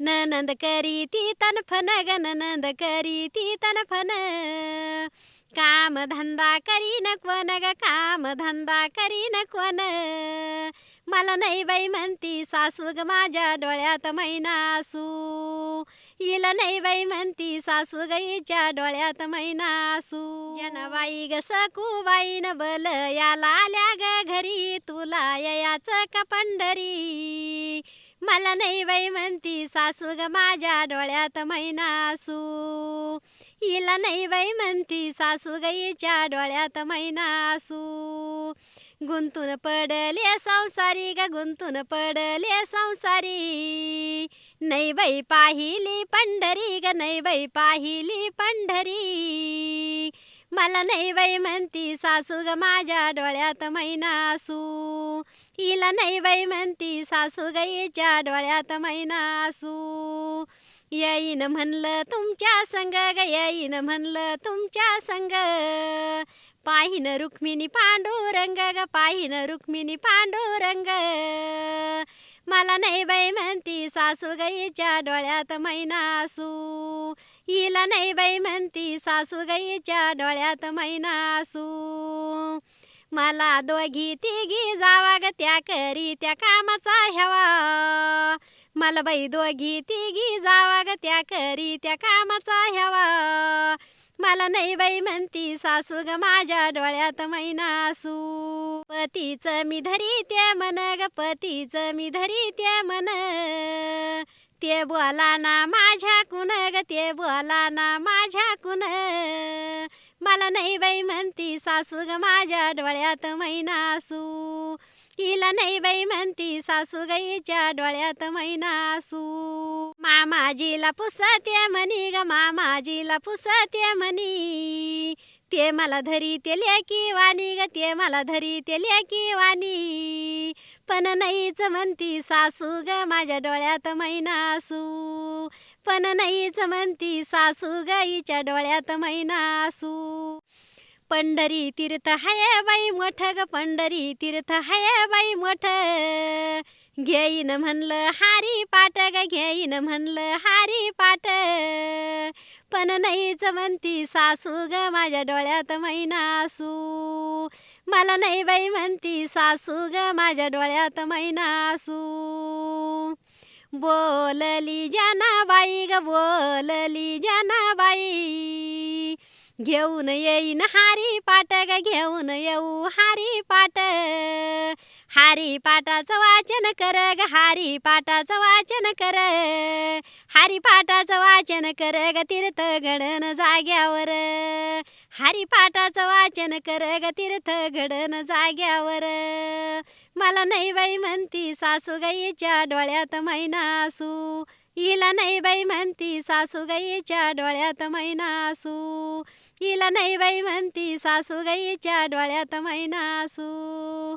ननंद करी ती तनफन ग ननंद करी ती तनफन काम धंदा करी न कोण ग काम धंदा करी न कोण मला नाही बाई म्हणती सासू ग माझ्या डोळ्यात मैनासू हिला नाही बाई म्हणती सासू ग हिच्या डोळ्यात मैनासू जनबाई ग सकू बाई न बल याला आल्या ग घरी. तुला याच का पंढरी मला नाही बाई म्हणती सासू ग माझ्या डोळ्यात मैनासू हिला नाही बाई म्हणती सासू गईच्या डोळ्यात मैनासू गुंतून पडले संसारी ग गुंतून पडले संसारी. नाही बाई पाहिली पंढरी ग नाही बाई पाहिली पंढरी. मला नाही बाई म्हणती सासू ग माझ्या डोळ्यात मैनासू हिला नाही बाई म्हणती सासू गाईच्या डोळ्यात मैनासू येईन म्हणलं तुमच्या संग ग येईन म्हणलं तुमच्या संग पाहिन रुक्मिणी पांडुरंग ग पाहिन रुक्मिणी पांडुरंग मला नाही बाई म्हणती सासू गाईच्या डोळ्यात मैनासू हिला नाही बाई म्हणती सासू गईच्या डोळ्यात मैनासू मला दोघी तिघी जावा ग त्या करी त्या कामाचा ह्यावा. मला बाई दोघी तिघी जावा ग त्या करी त्या कामाचा ह्यावा. मला नाही बाई म्हणती सासू ग माझ्या डोळ्यात मैनासू पतीच मी धरी त्या मन ग पतीच मी धरी त्या मन। ते बोला ना माझ्या कुण ग ते बोला ना माझ्या कुण मला नाही बाई म्हणती सासू ग माझ्या डोळ्यात मैनासू हिला नाही बाई म्हणती सासू गाईच्या डोळ्यात मैनासू मामाजीला पुसते म्हणी ग मामाजीला पुसते म्हणी। ते मला धरी ते लेकी वाणी ग ते मला धरी ते लेकी वाणी. पण नाहीच म्हणती सासू ग माझ्या डोळ्यात मैनासू पण नाहीच म्हणती सासू गाईच्या डोळ्यात मैनासू पंढरी तीर्थ हाय बाई मोठ ग पंढरी तीर्थ हाय बाई मोठ. घेईन म्हणलं हारी पाट ग घेईन म्हणलं हारी पाट मन नाहीच म्हणती सासू ग माझ्या डोळ्यात मैनासू मला नाही बाई म्हणती सासू ग माझ्या डोळ्यात मैनासू बोलली जनाबाई ग बोलली जनाबाई. घेऊन येईन हारी पाट ग घेऊन येऊ हारी पाट हारी पाटाचं वाचन कर ग हारी पाटाचं वाचन कर. हारी पाटाचं वाचन कर ग तीर्थ घडन जाग्यावर. हारी पाटाचं वाचन कर ग तीर्थ घडन जाग्यावर. मला नाही बाई म्हणती सासू गाईच्या डोळ्यात मैनासू हिला नाही बाई म्हणती सासू गाईच्या डोळ्यात मैनासू हिला नाही बाई म्हणती सासू गाईच्या डोळ्यात मैनासू